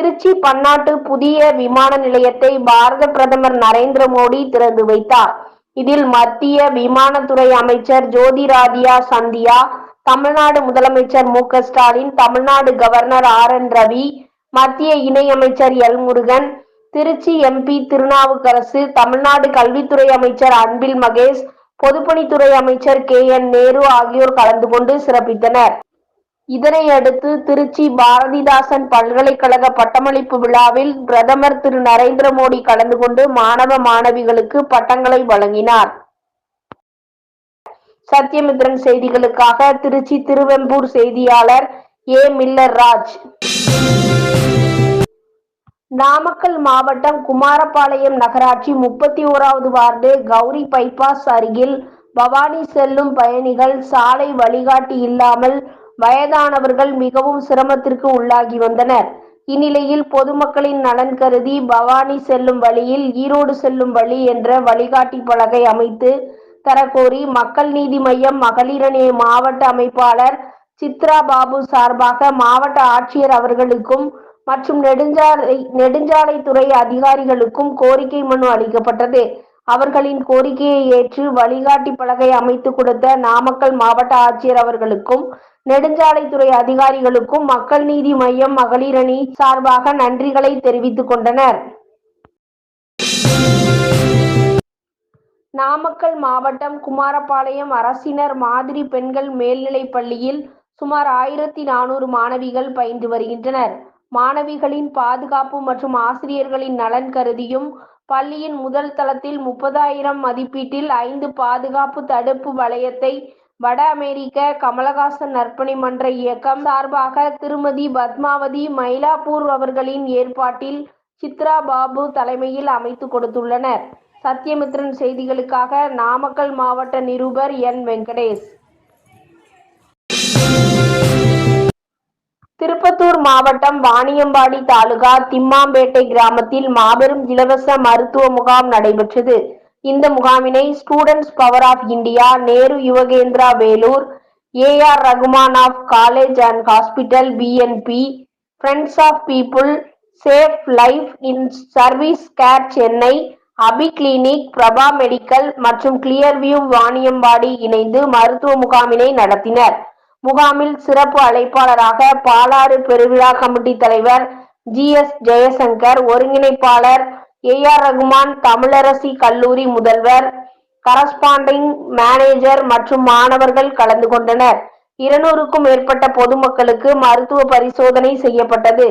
திருச்சி பன்னாட்டு புதிய விமான நிலையத்தை பாரத பிரதமர் நரேந்திர மோடி திறந்து வைத்தார். இதில் மத்திய விமானத்துறை அமைச்சர் ஜோதிராதியா சந்தியா தமிழ்நாடு முதலமைச்சர் Mu Ka Stalin Tamil Nadu governor R N Ravi மத்திய இணையமைச்சர் எல் முருகன் திருச்சி எம்பி திருநாவுக்கரசு தமிழ்நாடு கல்வித்துறை அமைச்சர் அன்பில் மகேஷ் பொதுப்பணித்துறை அமைச்சர் கே என் நேரு ஆகியோர் கலந்து கொண்டு சிறப்பித்தனர். இதனையடுத்து திருச்சி பாரதிதாசன் பல்கலைக்கழக பட்டமளிப்பு விழாவில் பிரதமர் திரு நரேந்திர மோடி கலந்து கொண்டு மாணவ மாணவிகளுக்கு பட்டங்களை வழங்கினார். சத்யமித்ரன் செய்திகளுக்காக திருச்சி திருவெம்பூர் செய்தியாளர் ஏ மில்லர் ராஜ் நாமக்கல் மாவட்டம் குமாரபாளையம் நகராட்சி முப்பத்தி ஓராவது வார்டு கௌரி பைபாஸ் அருகில் பவானி செல்லும் பயணிகள் சாலை வழிகாட்டி இல்லாமல் வயதானவர்கள் மிகவும் சிரமத்திற்கு உள்ளாகி வந்தனர். இந்நிலையில் பொதுமக்களின் நலன் கருதி பவானி செல்லும் வழியில் ஈரோடு செல்லும் வழி என்ற வழிகாட்டி பலகை அமைத்து தரக்கோரி மக்கள் நீதி மய்யம் மகளிரணி மாவட்ட அமைப்பாளர் சித்ரா பாபு சார்பாக மாவட்ட ஆட்சியர் அவர்களுக்கும் மற்றும் நெடுஞ்சாலை நெடுஞ்சாலைத்துறை அதிகாரிகளுக்கும் கோரிக்கை மனு அளிக்கப்பட்டது. அவர்களின் கோரிக்கையை ஏற்று வழிகாட்டி பலகை அமைத்து கொடுத்த நாமக்கல் மாவட்ட ஆட்சியர் அவர்களுக்கும் நெடுஞ்சாலைத்துறை அதிகாரிகளுக்கும் மக்கள் நீதி மையம் மகளிரணி சார்பாக நன்றிகளை தெரிவித்துக் கொண்டனர். நாமக்கல் மாவட்டம் குமாரபாளையம் அரசினர் மாதிரி பெண்கள் மேல்நிலைப் பள்ளியில் சுமார் ஆயிரத்தி நானூறு மாணவிகள் பயின்று வருகின்றனர். மாணவிகளின் பாதுகாப்பு மற்றும் ஆசிரியர்களின் நலன் கருதியும் பள்ளியின் முதல் தளத்தில் முப்பதாயிரம் மதிப்பீட்டில் ஐந்து பாதுகாப்பு தடுப்பு வளையத்தை வட அமெரிக்க கமலஹாசன் நற்பணி மன்ற இயக்கம் சார்பாக திருமதி பத்மாவதி மயிலாப்பூர் அவர்களின் ஏற்பாட்டில் சித்ரா பாபு தலைமையில் அமைத்து கொடுத்துள்ளனர். சத்யமித்ரன் செய்திகளுக்காக நாமக்கல் மாவட்ட நிருபர் என் வெங்கடேஷ். திருப்பத்தூர் மாவட்டம் வாணியம்பாடி தாலுகா திம்மாம்பேட்டை கிராமத்தில் மாபெரும் இலவச மருத்துவ முகாம் நடைபெற்றது. இந்த முகாமினை students power of India Nehru Yuvakendra Vellore AR Rahman of college and hospital PNB friends of people safe life in service care Chennai Abhi clinic Prabha medical மற்றும் கிளியர்வியூ வாணியம்பாடி இணைந்து மருத்துவ முகாமினை நடத்தினர். முகாமில் சிறப்பு அழைப்பாளராக பாலாறு பெருவிழா கமிட்டி தலைவர் ஜி எஸ் ஜெயசங்கர் ஒருங்கிணைப்பாளர் ஏ ஆர் ரகுமான் தமிழரசி கல்லூரி முதல்வர் கரஸ்பாண்டிங் மேனேஜர் மற்றும் மாணவர்கள் கலந்து கொண்டனர். இருநூறுக்கும் மேற்பட்ட பொதுமக்களுக்கு மருத்துவ பரிசோதனை செய்யப்பட்டது.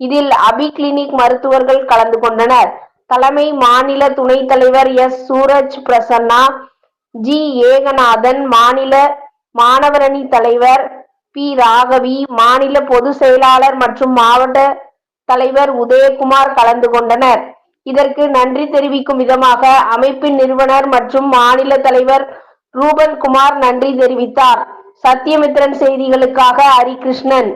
இதில் அபி கிளினிக் மருத்துவர்கள் கலந்து கொண்டனர். தலைமை மாநில துணைத் தலைவர் எஸ். சூரஜ் பிரசன்னா ஜி. ஏகநாதன் மாநில மாணவரணி தலைவர் பி. ராகவி மாநில பொதுச் செயலாளர் மற்றும் மாவட்ட தலைவர் உதயகுமார் கலந்து கொண்டனர். இதற்கு நன்றி தெரிவிக்கும் விதமாக அமைப்பின் நிறுவனர் மற்றும் மாநில தலைவர் ரூபன் குமார் நன்றி தெரிவித்தார். சத்யமித்ரன் செய்திகளுக்காக ஹரிகிருஷ்ணன்.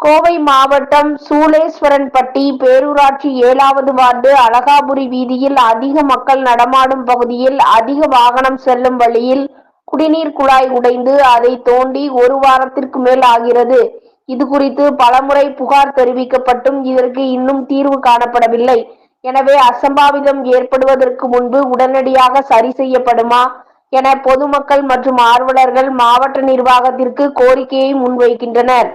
கோவை மாவட்டம் சூளேஸ்வரன்பட்டி பேரூராட்சி ஏழாவது வார்டு அழகாபுரி வீதியில் அதிக மக்கள் நடமாடும் பகுதியில் அதிக வாகனம் செல்லும் வழியில் குடிநீர் குழாய் உடைந்து அதை தோண்டி ஒரு வாரத்திற்கு மேல் ஆகிறது. இது குறித்து பலமுறை புகார் தெரிவிக்கப்பட்டும் இதற்கு இன்னும் தீர்வு காணப்படவில்லை. எனவே அசம்பாவிதம் ஏற்படுவதற்கு முன்பு உடனடியாக சரி செய்யப்படுமா என பொதுமக்கள் மற்றும் ஆர்வலர்கள் மாவட்ட நிர்வாகத்திற்கு கோரிக்கையை முன்வைக்கின்றனர்.